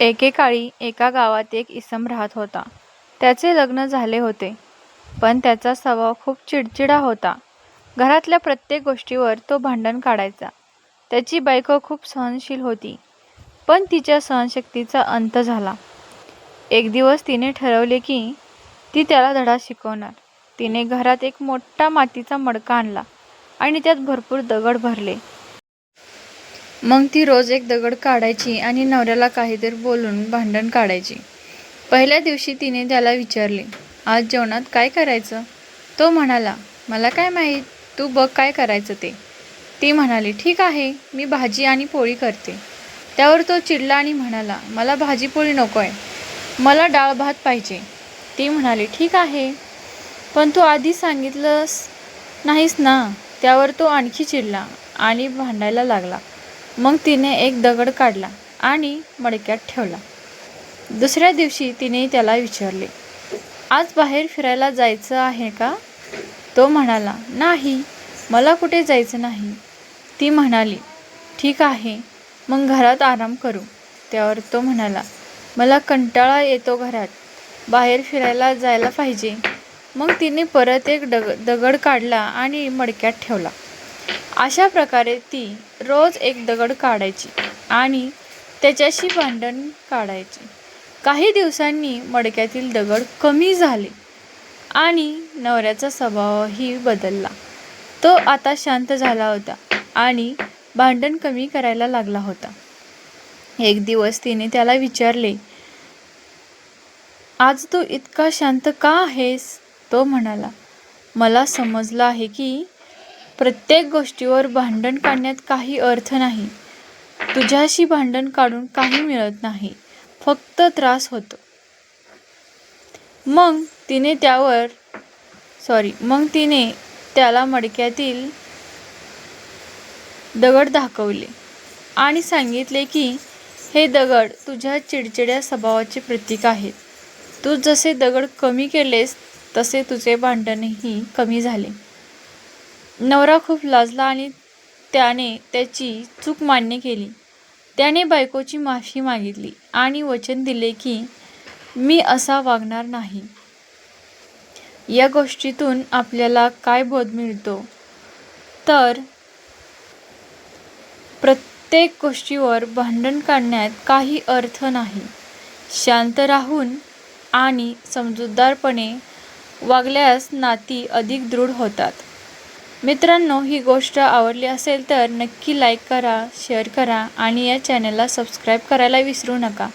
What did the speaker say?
एकेकाळी एका गावात एक इसम राहत होता. त्याचे लग्न झाले होते, पण त्याचा स्वभाव खूप चिडचिडा होता. घरातल्या प्रत्येक गोष्टीवर तो भांडण काढायचा. त्याची बायको खूप सहनशील होती, पण तिच्या सहनशक्तीचा अंत झाला. एक दिवस तिने ठरवले की ती त्याला धडा शिकवणार. तिने घरात एक मोठा मातीचा मडका आणला आणि त्यात भरपूर दगड भरले. मग ती रोज एक दगड काढायची आणि नवऱ्याला काहीतरी बोलून भांडण काढायची. पहिल्या दिवशी तिने त्याला विचारले, आज जेवणात काय करायचं? तो म्हणाला, मला काय माहीत, तू बघ काय करायचं ते. ती म्हणाली, ठीक आहे, मी भाजी आणि पोळी करते. त्यावर तो चिडला आणि म्हणाला, मला भाजी पोळी आहे मला डाळ भात पाहिजे. ती म्हणाली, ठीक आहे, पण तू आधी सांगितलंस नाहीस ना. त्यावर तो आणखी चिडला आणि भांडायला लागला. मग तिने एक दगड काढला आणि मडक्यात ठेवला. दुसऱ्या दिवशी तिने त्याला विचारले, आज बाहेर फिरायला जायचं आहे का? तो म्हणाला, नाही, मला कुठे जायचं नाही. ती म्हणाली, ठीक आहे, मग घरात आराम करू. त्यावर तो म्हणाला, मला कंटाळा येतो घरात, बाहेर फिरायला जायला पाहिजे. मग तिने परत एक दगड काढला आणि मडक्यात ठेवला. अशा प्रकारे ती रोज एक दगड काढायची आणि त्याच्याशी भांडण काढायची. काही दिवसांनी मडक्यातील दगड कमी झाले आणि नवऱ्याचा स्वभावही बदलला. तो आता शांत झाला होता आणि भांडण कमी करायला लागला होता. एक दिवस तिने त्याला विचारले, आज तू इतका शांत का आहेस? तो म्हणाला, मला समजलं आहे की प्रत्येक गोष्टीवर भांडण काढण्यात काही अर्थ नाही. तुझ्याशी भांडण काढून काही मिळत नाही, फक्त त्रास होतो. मग तिने त्यावर सॉरी मग तिने त्याला मडक्यातील दगड दाखवले आणि सांगितले की हे दगड तुझ्या चिडचिड्या स्वभावाचे प्रतीक आहेत. तू जसे दगड कमी केलेस तसे तुझे भांडणही कमी झाले. नवरा खूप लाजला आणि त्याने त्याची चूक मान्य केली. त्याने बायकोची माफी मागितली आणि वचन दिले की मी असा वागणार नाही. या गोष्टीतून आपल्याला काय बोध मिळतो तर प्रत्येक गोष्टीवर भांडण काढण्यात काही अर्थ नाही. शांत राहून आणि समजूतदारपणे वागल्यास नाती अधिक दृढ होतात. मित्रांनो, ही गोष्ट आवडली असेल तर नक्की लाईक करा, शेअर करा आणि या चॅनलला सबस्क्राईब करायला विसरू नका.